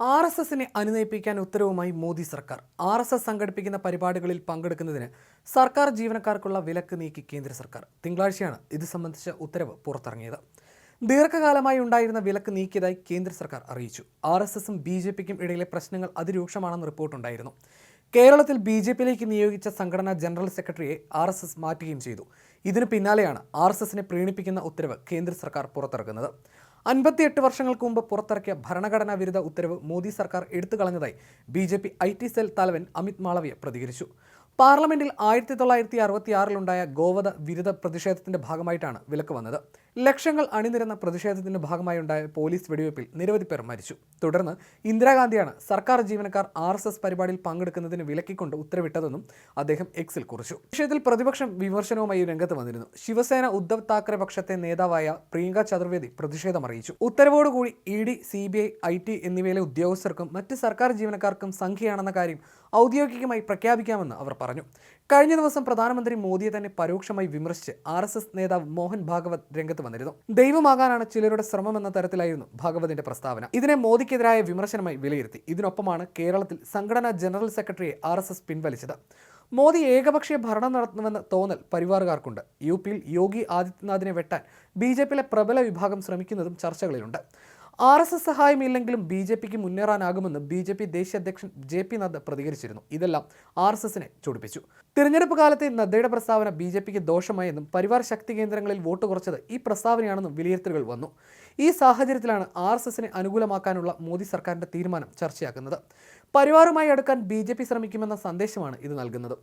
R S എസിനെ അനുനയിപ്പിക്കാൻ ഉത്തരവുമായി മോദി സർക്കാർ. R S S സംഘടിപ്പിക്കുന്ന പരിപാടികളിൽ പങ്കെടുക്കുന്നതിന് സർക്കാർ ജീവനക്കാർക്കുള്ള വിലക്ക് നീക്കി കേന്ദ്ര സർക്കാർ. തിങ്കളാഴ്ചയാണ് ഇത് സംബന്ധിച്ച ഉത്തരവ് പുറത്തിറങ്ങിയത്. ദീർഘകാലമായി ഉണ്ടായിരുന്ന വിലക്ക് നീക്കിയതായി കേന്ദ്ര സർക്കാർ അറിയിച്ചു. ആർ എസ് എസും ബി ജെ പിക്കും ഇടയിലെ പ്രശ്നങ്ങൾ അതിരൂക്ഷമാണെന്ന് റിപ്പോർട്ടുണ്ടായിരുന്നു. കേരളത്തിൽ ബി ജെ പിയിലേക്ക് നിയോഗിച്ച സംഘടനാ ജനറൽ സെക്രട്ടറിയെ ആർ എസ് എസ് മാറ്റുകയും ചെയ്തു. ഇതിനു പിന്നാലെയാണ് ആർ എസ് എസിനെ പ്രീണിപ്പിക്കുന്ന ഉത്തരവ് കേന്ദ്ര സർക്കാർ പുറത്തിറക്കുന്നത്. അൻപത്തിയെട്ട് വർഷങ്ങൾക്ക് മുമ്പ് പുറത്തിറക്കിയ ഭരണഘടനാ വിരുദ്ധ ഉത്തരവ് മോദി സർക്കാർ എടുത്തു കളഞ്ഞതായി B J P I T cell തലവൻ അമിത് മാളവ്യ പ്രതികരിച്ചു. പാർലമെന്റിൽ ആയിരത്തി തൊള്ളായിരത്തി അറുപത്തി ആറിലുണ്ടായ ഗോവധ വിരുദ്ധ പ്രതിഷേധത്തിന്റെ ഭാഗമായിട്ടാണ് വിലക്ക് വന്നത്. ലക്ഷങ്ങൾ അണിനിരന്ന പ്രതിഷേധത്തിന്റെ ഭാഗമായുണ്ടായ പോലീസ് വെടിവയ്പിൽ നിരവധി പേർ മരിച്ചു. തുടർന്ന് ഇന്ദിരാഗാന്ധിയാണ് സർക്കാർ ജീവനക്കാർ ആർ എസ് എസ് പരിപാടിയിൽ പങ്കെടുക്കുന്നതിന് വിലക്കിക്കൊണ്ട് ഉത്തരവിട്ടതെന്നും അദ്ദേഹം എക്സിൽ കുറിച്ചു. വിഷയത്തിൽ പ്രതിപക്ഷം വിമർശനവുമായി രംഗത്ത് വന്നിരുന്നു. ശിവസേന ഉദ്ധവ് താക്കറെ പക്ഷത്തെ നേതാവായ പ്രിയങ്ക ചതുർവേദി പ്രതിഷേധം അറിയിച്ചു. ഉത്തരവോടുകൂടി E D C B I I T എന്നിവയിലെ ഉദ്യോഗസ്ഥർക്കും മറ്റ് സർക്കാർ ജീവനക്കാർക്കും സംഖ്യയാണെന്ന കാര്യം ഔദ്യോഗികമായി പ്രഖ്യാപിക്കാമെന്ന് അവർ പറഞ്ഞു. കഴിഞ്ഞ ദിവസം പ്രധാനമന്ത്രി മോദിയെ തന്നെ പരോക്ഷമായി വിമർശിച്ച് ആർ എസ് എസ് നേതാവ് മോഹൻ ഭാഗവത് രംഗത്ത് വന്നിരുന്നു. ദൈവമാകാനാണ് ചിലരുടെ ശ്രമം എന്ന തരത്തിലായിരുന്നു ഭാഗവതിന്റെ പ്രസ്താവന. ഇതിനെ മോദിക്കെതിരായ വിമർശനമായി വിലയിരുത്തി. ഇതിനൊപ്പമാണ് കേരളത്തിൽ സംഘടനാ ജനറൽ സെക്രട്ടറിയെ ആർ പിൻവലിച്ചത്. മോദി ഏകപക്ഷീയ ഭരണം നടത്തുമെന്ന തോന്നൽ പരിവാറുകാർക്കുണ്ട്. യു പിയിൽ യോഗി ആദിത്യനാഥിനെ വെട്ടാൻ ബി ജെ പിയിലെ പ്രബല വിഭാഗം ശ്രമിക്കുന്നതും ചർച്ചകളിലുണ്ട്. ആർ എസ് എസ് സഹായമില്ലെങ്കിലും ബി ജെ പിക്ക് മുന്നേറാനാകുമെന്ന് ബി ജെ പി ദേശീയ അധ്യക്ഷൻ ജെ പി നദ്ദ പ്രതികരിച്ചിരുന്നു. ഇതെല്ലാം ആർ എസ് എസിനെ ചൊടിപ്പിച്ചു. തിരഞ്ഞെടുപ്പ് കാലത്തെ നദ്ദയുടെ പ്രസ്താവന ബി ജെ പിക്ക് ദോഷമായെന്നും പരിവാർ ശക്തി കേന്ദ്രങ്ങളിൽ വോട്ട് കുറച്ചത് ഈ പ്രസ്താവനയാണെന്നും വിലയിരുത്തലുകൾ വന്നു. ഈ സാഹചര്യത്തിലാണ് ആർ എസ് എസിനെ അനുകൂലമാക്കാനുള്ള മോദി സർക്കാരിന്റെ തീരുമാനം ചർച്ചയാക്കുന്നത്. പരിവാറുമായി അടുക്കാൻ ബി ജെ പി ശ്രമിക്കുമെന്ന സന്ദേശമാണ് ഇത് നൽകുന്നത്.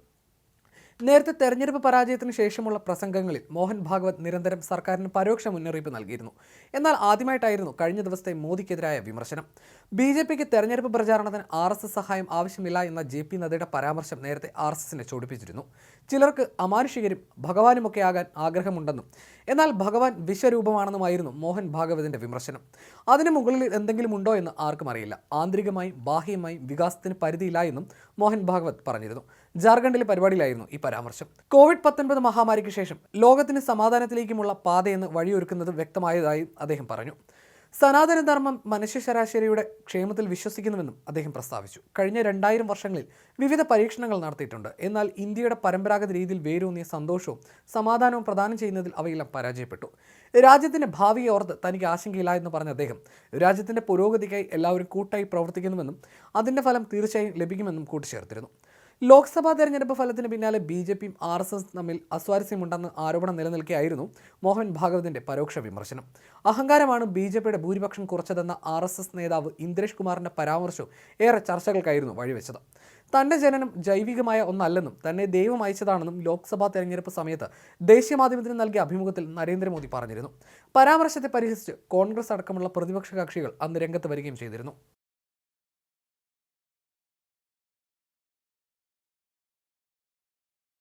നേരത്തെ തെരഞ്ഞെടുപ്പ് പരാജയത്തിന് ശേഷമുള്ള പ്രസംഗങ്ങളിൽ മോഹൻ ഭാഗവത് നിരന്തരം സർക്കാരിന് പരോക്ഷ മുന്നറിയിപ്പ് നൽകിയിരുന്നു. എന്നാൽ ആദ്യമായിട്ടായിരുന്നു കഴിഞ്ഞ ദിവസത്തെ മോദിക്കെതിരായ വിമർശനം. ബി ജെ പിക്ക് തെരഞ്ഞെടുപ്പ് പ്രചാരണത്തിന് ആർ എസ് എസ് സഹായം ആവശ്യമില്ല എന്ന ജെ പി നദ്ദയുടെ പരാമർശം നേരത്തെ ആർ എസ് എസിനെ ചോടിപ്പിച്ചിരുന്നു. ചിലർക്ക് അമാനുഷികരും ഭഗവാനുമൊക്കെ ആകാൻ ആഗ്രഹമുണ്ടെന്നും എന്നാൽ ഭഗവാൻ വിശ്വരൂപമാണെന്നുമായിരുന്നു മോഹൻ ഭാഗവതിന്റെ വിമർശനം. അതിന് മുകളിൽ എന്തെങ്കിലും ഉണ്ടോ എന്ന് ആർക്കും അറിയില്ല. ആന്തരികമായും ബാഹ്യമായും വികാസത്തിന് പരിധിയില്ല എന്നും മോഹൻ ഭാഗവത് പറഞ്ഞിരുന്നു. ജാർഖണ്ഡിലെ പരിപാടിയിലായിരുന്നു ഈ പരാമർശം. കോവിഡ് പത്തൊൻപത് മഹാമാരിക്ക് ശേഷം ലോകത്തിന് സമാധാനത്തിലേക്കുമുള്ള പാതയെന്ന് വഴിയൊരുക്കുന്നത് വ്യക്തമായതായും അദ്ദേഹം പറഞ്ഞു. സനാതന ധർമ്മം മനുഷ്യ ശരാശരിയുടെ ക്ഷേമത്തിൽ വിശ്വസിക്കുന്നുവെന്നും അദ്ദേഹം പ്രസ്താവിച്ചു. കഴിഞ്ഞ രണ്ടായിരം വർഷങ്ങളിൽ വിവിധ പരീക്ഷണങ്ങൾ നടത്തിയിട്ടുണ്ട്. എന്നാൽ ഇന്ത്യയുടെ പരമ്പരാഗത രീതിയിൽ വേരൂന്നിയ സന്തോഷവും സമാധാനവും പ്രദാനം ചെയ്യുന്നതിൽ അവയെല്ലാം പരാജയപ്പെട്ടു. രാജ്യത്തിന്റെ ഭാവിയെ ഓർത്ത് തനിക്ക് ആശങ്കയില്ല എന്ന് പറഞ്ഞ അദ്ദേഹം രാജ്യത്തിന്റെ പുരോഗതിക്കായി എല്ലാവരും കൂട്ടായി പ്രവർത്തിക്കുന്നുവെന്നും അതിന്റെ ഫലം തീർച്ചയായും ലഭിക്കുമെന്നും കൂട്ടിച്ചേർത്തിരുന്നു. ലോക്സഭാ തെരഞ്ഞെടുപ്പ് ഫലത്തിന് പിന്നാലെ ബി ജെ പിയും ആർ എസ് എസ് തമ്മിൽ അസ്വാരസ്യമുണ്ടെന്ന് ആരോപണം നിലനിൽക്കെയായിരുന്നു മോഹൻ ഭാഗവതിന്റെ പരോക്ഷ വിമർശനം. അഹങ്കാരമാണ് ബി ജെ പിയുടെ ഭൂരിപക്ഷം കുറച്ചതെന്ന ആർ എസ് എസ് നേതാവ് ഇന്ദ്രേഷ് കുമാറിന്റെ പരാമർശവും ഏറെ ചർച്ചകൾക്കായിരുന്നു വഴിവെച്ചത്. തന്റെ ജനനം ജൈവികമായ ഒന്നല്ലെന്നും തന്നെ ദൈവം അയച്ചതാണെന്നും ലോക്സഭാ തെരഞ്ഞെടുപ്പ് സമയത്ത് ദേശീയ മാധ്യമത്തിന് നൽകിയ അഭിമുഖത്തിൽ നരേന്ദ്രമോദി പറഞ്ഞിരുന്നു. പരാമർശത്തെ പരിഹസിച്ച് കോൺഗ്രസ് അടക്കമുള്ള പ്രതിപക്ഷ കക്ഷികൾ അന്ന് രംഗത്ത് വരികയും ചെയ്തിരുന്നു.